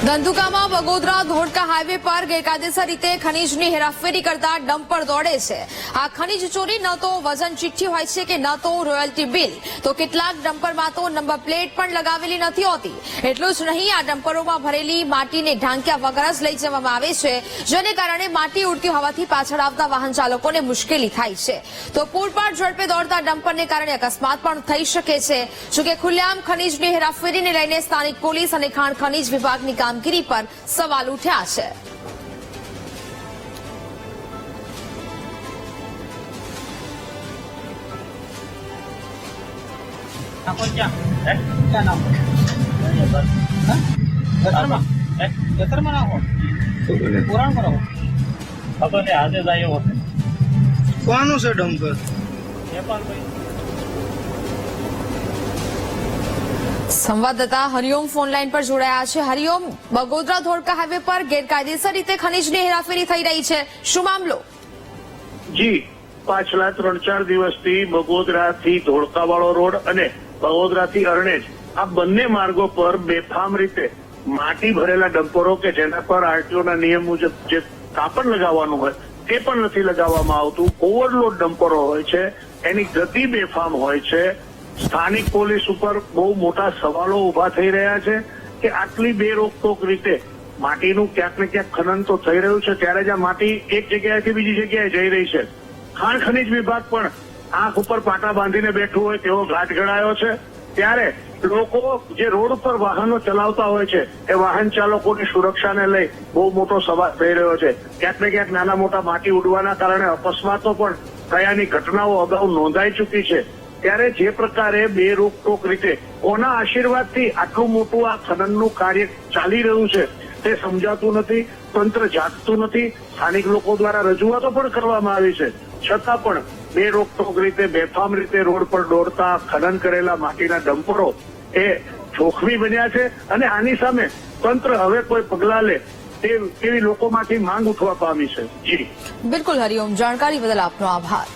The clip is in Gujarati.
ધંધુકામાં બગોદરા ધોળકા હાઈવે પર ગેરકાયદેસર રીતે ખનીજની હેરાફેરી કરતા ડમ્પર દોડે છે. આ ખનીજ ચોરી ન તો વજન ચિઠ્ઠી હોય છે કે ન તો રોયલ્ટી બિલ. તો કેટલાક ડમ્પરમાં તો નંબર પ્લેટ પણ લગાવેલી નથી હોતી. એટલું જ નહીં, આ ડમ્પરોમાં ભરેલી માટીને ઢાંક્યા વગર જ લઈ જવામાં આવે છે, જેને કારણે માટી ઉડતી હોવાથી પાછળ આવતા વાહન ચાલકોને મુશ્કેલી થાય છે. તો પૂરપાટ ઝડપે દોડતા ડમ્પરને કારણે અકસ્માત પણ થઈ શકે છે. જોકે ખુલ્લેઆમ ખનીજની હેરાફેરીને લઈને સ્થાનિક પોલીસ અને ખાણ ખનીજ વિભાગની કામગીરી પર સવાલ ઉઠ્યા છે? ક્યાં? નાખો પુરાણ કરો ખબર આજે જ આવ્યો કોનું છે ડમ્પર એ પણ ભાઈ સંવાદદાતા હરિઓમ ફોન લાઈન પર જોડાયા છે. હરિઓમ, બગોદરા ધોળકા હાઈવે પર ગેરકાયદેસર રીતે ખનીજની હેરાફેરી થઈ રહી છે. શું મામલો? જી, પાછલા ત્રણ ચાર દિવસથી બગોદરાથી ધોળકાવાળો રોડ અને બગોદરાથી અરણેજ આ બંને માર્ગો પર બેફામ રીતે માટી ભરેલા ડમ્પરો કે જેના પર આરટીઓના નિયમ મુજબ જે કાપડ લગાવવાનું હોય તે પણ નથી લગાવવામાં આવતું. ઓવરલોડ ડમ્પરો હોય છે, એની ગતિ બેફામ હોય છે. સ્થાનિક પોલીસ ઉપર બહુ મોટા સવાલો ઊભા થઈ રહ્યા છે કે આટલી બેરોકટોક રીતે માટીનું ક્યાંક ને ક્યાંક ખનન તો થઈ રહ્યું છે, ત્યારે જ આ માટી એક જગ્યાએથી બીજી જગ્યાએ જઈ રહી છે. ખાણ ખનીજ વિભાગ પણ આંખ ઉપર પાટા બાંધીને બેઠું હોય તેવો ઘાટ ઘડાયો છે. ત્યારે લોકો જે રોડ ઉપર વાહનો ચલાવતા હોય છે, એ વાહન ચાલકોની સુરક્ષાને લઈ બહુ મોટો સવાલ થઈ રહ્યો છે. ક્યાંક ને ક્યાંક નાના મોટા માટી ઉડવાના કારણે અકસ્માતો પણ થયાની ઘટનાઓ અગાઉ નોંધાઈ ચૂકી છે. ત્યારે જે પ્રકારે બે રોકટોક રીતે કોના આશીર્વાદથી આટલું મોટું આ ખનનનું કાર્ય ચાલી રહ્યું છે તે સમજાતું નથી, તંત્ર જાગતું નથી, સ્થાનિક લોકો દ્વારા રજૂઆતો પણ કરવામાં આવી છે. છતાં પણ બે રોકટોક રીતે, બેફામ રીતે રોડ પર દોડતા ખનન કરેલા માટીના ડમ્પરો એ જોખમી બન્યા છે અને આની સામે તંત્ર હવે કોઈ પગલા લે તેવી લોકોમાંથી માંગ ઉઠવા પામી છે. જી. બિલકુલ હરિઓમ, જાણકારી બદલ આપનો આભાર.